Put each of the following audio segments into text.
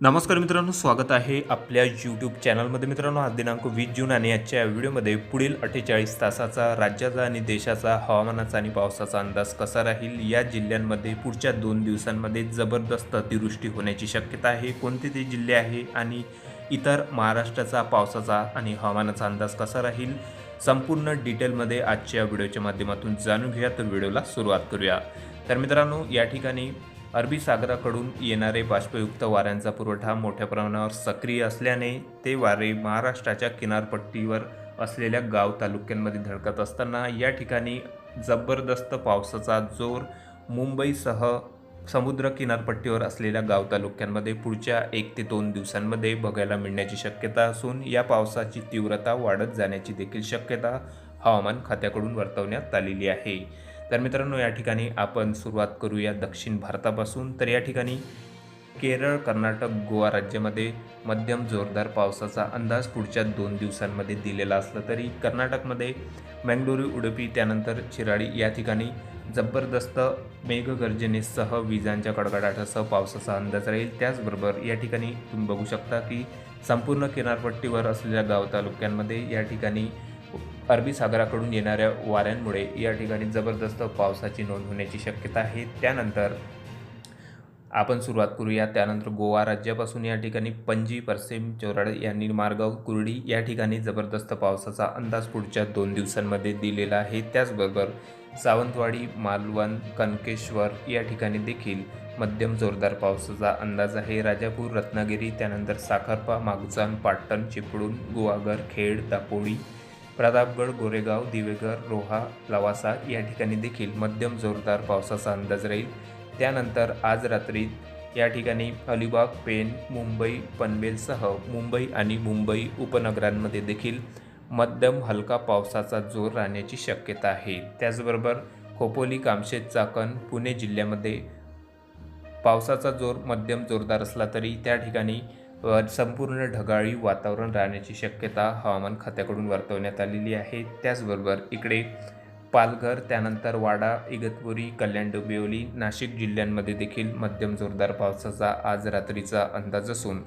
नमस्कार मित्रांनो स्वागत आहे आपल्या यूट्यूब चॅनलमध्ये मित्रांनो आज दिनांक वीस जून आणि आजच्या व्हिडिओमध्ये पुढील अठ्ठेचाळीस तासाचा राज्याचा आणि देशाचा हवामानाचा आणि पावसाचा अंदाज कसा राहील या जिल्ह्यांमध्ये पुढच्या दोन दिवसांमध्ये जबरदस्त अतिवृष्टी होण्याची शक्यता आहे. कोणते ते जिल्हे आहे आणि इतर महाराष्ट्राचा पावसाचा आणि हवामानाचा अंदाज कसा राहील संपूर्ण डिटेलमध्ये आजच्या व्हिडिओच्या माध्यमातून जाणून घेऊया. तर व्हिडिओला सुरुवात करूया. तर मित्रांनो या ठिकाणी अरबी सागराकडून येणारे बाष्पयुक्त वाऱ्यांचा पुरवठा मोठ्या प्रमाणावर सक्रिय असल्याने ते वारे महाराष्ट्राच्या किनारपट्टीवर असलेल्या गाव तालुक्यांमध्ये धडकत असताना या ठिकाणी जबरदस्त पावसाचा जोर मुंबईसह समुद्र किनारपट्टीवर असलेल्या गाव तालुक्यांमध्ये पुढच्या एक ते दोन दिवसांमध्ये बघायला मिळण्याची शक्यता असून या पावसाची तीव्रता वाढत जाण्याची देखील शक्यता हवामान खात्याकडून वर्तवण्यात आलेली आहे. तर मित्रांनो या ठिकाणी आपण सुरुवात करूया दक्षिण भारतापासून. तर या ठिकाणी केरळ कर्नाटक गोवा राज्यामध्ये मध्यम जोरदार पावसाचा अंदाज पुढच्या दोन दिवसांमध्ये दिलेला असला तरी कर्नाटकमध्ये मंगळुरू उडुपी त्यानंतर चिराडी या ठिकाणी जबरदस्त मेघगर्जनेसह विजांच्या कडकडाटासह पावसाचा अंदाज राहील. त्याचबरोबर या ठिकाणी तुम्ही बघू शकता की संपूर्ण किनारपट्टीवर असलेल्या गाव तालुक्यांमध्ये या ठिकाणी अरबी सागराकडून येणाऱ्या वाऱ्यांमुळे या ठिकाणी जबरदस्त पावसाची नोंद होण्याची शक्यता आहे. त्यानंतर आपण सुरुवात करूया. त्यानंतर गोवा राज्यापासून या ठिकाणी पणजी परसेम चोराड यांनी मार्गाव कुर्डी या ठिकाणी जबरदस्त पावसाचा अंदाज पुढच्या दोन दिवसांमध्ये दिलेला आहे. त्याचबरोबर सावंतवाडी मालवण कनकेश्वर या ठिकाणी देखील मध्यम जोरदार पावसाचा अंदाज आहे. राजापूर रत्नागिरी त्यानंतर साखरपा मागुचान पाटण चिपळूण गुवागर खेड दापोळी प्रतापगड गोरेगाव दिवेघर रोहा लवासा या ठिकाणी देखील मध्यम जोरदार पावसाचा अंदाज राहील. त्यानंतर आज रात्री या ठिकाणी अलिबाग पेन मुंबई पनवेलसह मुंबई आणि मुंबई उपनगरांमध्ये देखील मध्यम हलका पावसाचा जोर राहण्याची शक्यता आहे. त्याचबरोबर खोपोली कामशेत चाकण पुणे जिल्ह्यामध्ये पावसाचा जोर मध्यम जोरदार असला तरी त्या ठिकाणी संपूर्ण ढगाळी वातावरण राहण्याची शक्यता हवामान खात्याकडून वर्तवण्यात आलेली आहे. त्याचबरोबर इकडे पालघर त्यानंतर वाडा इगतपुरी कल्याण डोंबिवली नाशिक जिल्ह्यांमध्ये देखील मध्यम जोरदार पावसाचा आज रात्रीचा अंदाज असून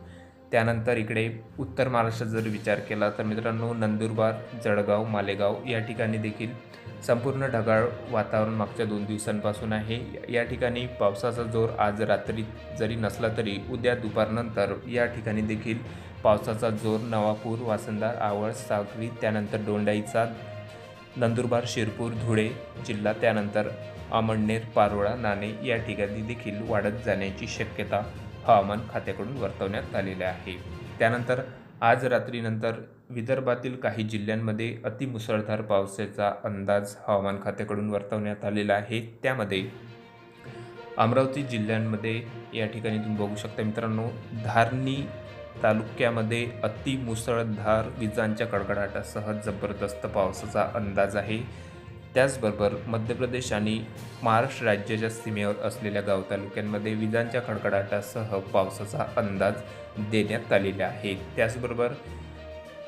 त्यानंतर इकडे उत्तर महाराष्ट्रात जर विचार केला तर मित्रांनो नंदुरबार जळगाव मालेगाव या ठिकाणी देखील संपूर्ण ढगाळ वातावरण मागच्या दोन दिवसांपासून आहे. या ठिकाणी पावसाचा जोर आज रात्री जरी नसला तरी उद्या दुपारनंतर या ठिकाणी देखील पावसाचा जोर नवापूर वासंदा आवळ सागरी त्यानंतर डोंडाईचा नंदुरबार शिरपूर धुळे जिल्हा त्यानंतर अमळनेर पारोळा नाणे या ठिकाणी देखील वाढत जाण्याची शक्यता हवामान खात्याकडून वर्तवण्यात आलेले आहे. त्यानंतर आज रात्रीनंतर विदर्भातील काही जिल्ह्यांमध्ये अतिमुसळधार पावसाचा अंदाज हवामान खात्याकडून वर्तवण्यात आलेला आहे. त्यामध्ये अमरावती जिल्ह्यांमध्ये या ठिकाणी तुम्ही बघू शकता मित्रांनो धारणी तालुक्यामध्ये अतिमुसळधार विजांच्या कडकडाटासह जबरदस्त पावसाचा अंदाज आहे. त्याचबरोबर मध्य प्रदेश आणि महाराष्ट्र राज्याच्या सीमेवर असलेल्या गाव तालुक्यांमध्ये विजांच्या खडखडाटासह पावसाचा अंदाज देण्यात आलेला आहे. त्याचबरोबर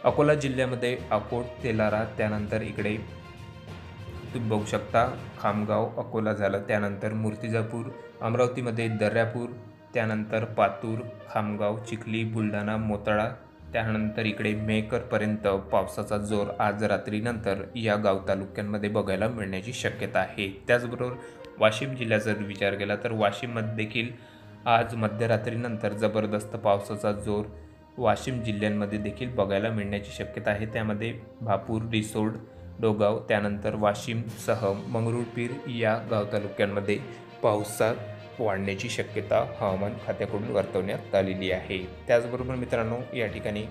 अकोला जिल्ह्यामध्ये अकोट तेलारा त्यानंतर इकडे तुम्ही बघू शकता खामगाव अकोला झालं त्यानंतर मूर्तिजापूर अमरावतीमध्ये दर्यापूर त्यानंतर पातूर खामगाव चिखली बुलढाणा मोताळा त्यानंतर इकडे मेकरपर्यंत पावसाचा जोर आज रात्रीनंतर या गाव तालुक्यांमध्ये बघायला मिळण्याची शक्यता आहे. त्याचबरोबर वाशिम जिल्ह्याचा जर विचार केला तर वाशिममध्ये देखील आज मध्यरात्रीनंतर जबरदस्त पावसाचा जोर वाशिम जिल्ह्यांमध्ये देखील बघायला मिळण्याची शक्यता आहे. त्यामध्ये भापूर रिसोड डोगाव त्यानंतर वाशिमसह मंगरुळपीर या गाव तालुक्यांमध्ये पावसात वाढण्याची शक्यता हवामान खात्याकडून वर्तवण्यात आलेली आहे. त्याचबरोबर मित्रांनो या ठिकाणी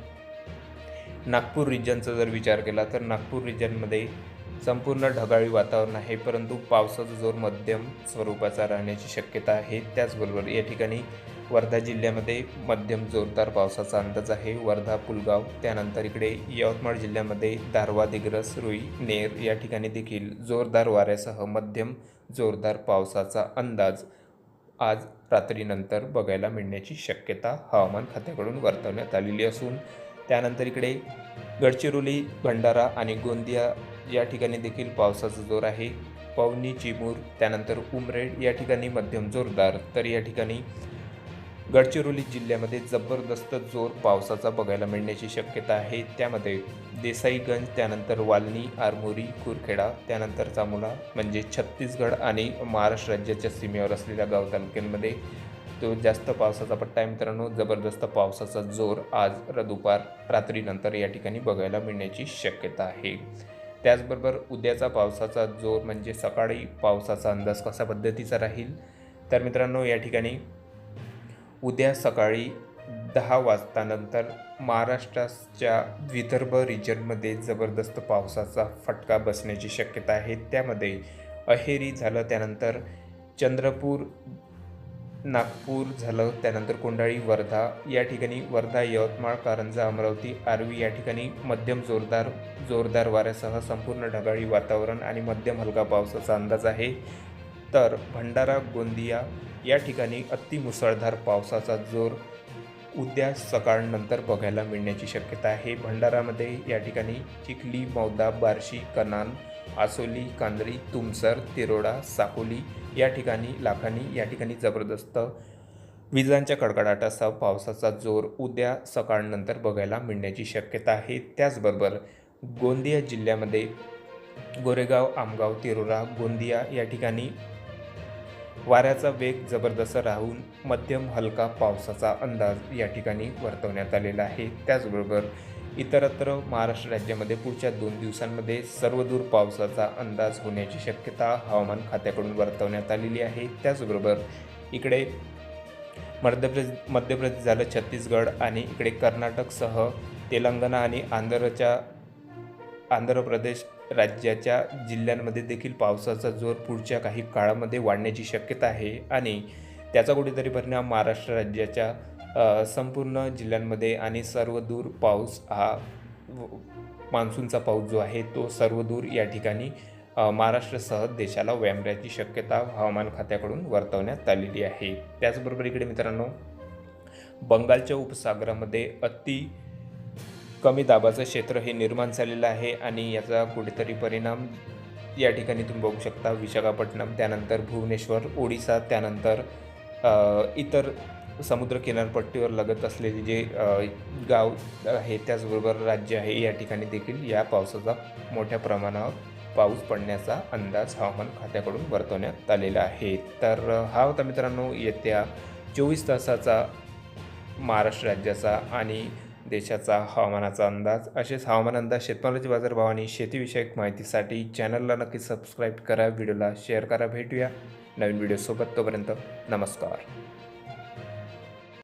नागपूर रिजनचा जर विचार केला तर नागपूर रिजनमध्ये संपूर्ण ढगाळी वातावरण आहे परंतु पावसाचा जोर मध्यम स्वरूपाचा राहण्याची शक्यता आहे. त्याचबरोबर या ठिकाणी वर्धा जिल्ह्यामध्ये मध्यम जोरदार पावसाचा अंदाज आहे. वर्धा पुलगाव त्यानंतर इकडे यवतमाळ जिल्ह्यामध्ये दारवा दिग्रस रुई नेर या ठिकाणी देखील जोरदार वाऱ्यासह मध्यम जोरदार पावसाचा अंदाज आज रात्रीनंतर बघायला मिळण्याची शक्यता हवामान खात्याकडून वर्तवण्यात आलेली असून त्यानंतर इकडे गडचिरोली भंडारा आणि गोंदिया या ठिकाणी देखील पावसाचा जोर आहे. पवनी चिमूर त्यानंतर उमरेड या ठिकाणी मध्यम जोरदार तर या ठिकाणी गडचिरोली जिल्ह्यामध्ये जबरदस्त जोर पावसाचा बघायला मिळण्याची शक्यता आहे. त्यामध्ये देसाईगंज त्यानंतर वालनी आरमोरी कुरखेडा त्यानंतर चामुला म्हणजे छत्तीसगड आणि महाराष्ट्र राज्याच्या सीमेवर असलेल्या गाव तालुक्यांमध्ये तो जास्त पावसाचा पट्टा आहे. मित्रांनो जबरदस्त पावसाचा जोर आज र दुपार रात्रीनंतर या ठिकाणी बघायला मिळण्याची शक्यता आहे. त्याचबरोबर उद्याचा पावसाचा जोर म्हणजे सकाळी पावसाचा अंदाज कसा पद्धतीचा राहील? तर मित्रांनो या ठिकाणी उद्या सकाळी दहा वाजतानंतर महाराष्ट्राच्या विदर्भ रिजनमध्ये जबरदस्त पावसाचा फटका बसण्याची शक्यता आहे. त्यामध्ये अहेरी झालं त्यानंतर चंद्रपूर नागपूर झालं त्यानंतर कोंडाळी वर्धा या ठिकाणी वर्धा यवतमाळ कारंजा अमरावती आर्वी या ठिकाणी मध्यम जोरदार जोरदार वाऱ्यासह संपूर्ण ढगाळी वातावरण आणि मध्यम हलका पावसाचा अंदाज आहे. तर भंडारा गोंदिया या ठिकाणी अतिमुसळधार पावसाचा जोर उद्या सकाळनंतर बघायला मिळण्याची शक्यता आहे. भंडारामध्ये या ठिकाणी चिखली मौदा बार्शी कनान आसोली कांदरी तुमसर तिरोडा साकोली या ठिकाणी लाखानी या ठिकाणी जबरदस्त विजांच्या कडकडाटासह पावसाचा जोर उद्या सकाळनंतर बघायला मिळण्याची शक्यता आहे. त्याचबरोबर गोंदिया जिल्ह्यामध्ये गोरेगाव आमगाव तिरोरा गोंदिया या ठिकाणी वाऱ्याचा वेग जबरदस्त राहून मध्यम हलका पावसाचा अंदाज या ठिकाणी वर्तवण्यात आलेला आहे. त्याचबरोबर इतरत्र महाराष्ट्र राज्यामध्ये पुढच्या दोन दिवसांमध्ये सर्वदूर पावसाचा अंदाज होण्याची शक्यता हवामान खात्याकडून वर्तवण्यात आलेली आहे. त्याचबरोबर इकडे मध्य प्रदेश मध्य प्रदेश झालं छत्तीसगड आणि इकडे कर्नाटकसह तेलंगणा आणि आंध्रच्या आंध्र प्रदेश राज्याच्या जिल्ह्यांमध्ये देखील पावसाचा जोर पुढच्या काही काळामध्ये वाढण्याची शक्यता आहे आणि त्याचा कुठेतरी परिणाम महाराष्ट्र राज्याच्या संपूर्ण जिल्ह्यांमध्ये आणि सर्वदूर पाऊस हा मान्सूनचा पाऊस जो आहे तो सर्वदूर या ठिकाणी महाराष्ट्रसह देशाला व्यामण्याची शक्यता हवामान खात्याकडून वर्तवण्यात आलेली आहे. त्याचबरोबर इकडे मित्रांनो बंगालच्या उपसागरामध्ये अति कमी दाबाचं क्षेत्र हे निर्माण झालेलं आहे आणि याचा कुठेतरी परिणाम या ठिकाणी तुम्ही बघू शकता. विशाखापट्टणम त्यानंतर भुवनेश्वर ओडिसा त्यानंतर इतर समुद्र किनारपट्टीवर लगत असलेले जे गाव आहे त्याचबरोबर राज्य आहे या ठिकाणी देखील या पावसाचा मोठ्या प्रमाणावर पाऊस पडण्याचा अंदाज हवामान खात्याकडून वर्तवण्यात आलेला आहे. तर हा होता मित्रांनो येत्या चोवीस तासाचा महाराष्ट्र राज्याचा आणि देशाचा हवामानाचा अंदाज. असेच हवामान अंदाज शेतमालाचे बाजारभाव आणि शेतीविषयक माहितीसाठी चॅनलला नक्की सबस्क्राईब करा व्हिडिओला शेअर करा भेटूया नवीन व्हिडिओसोबत. तोपर्यंत नमस्कार.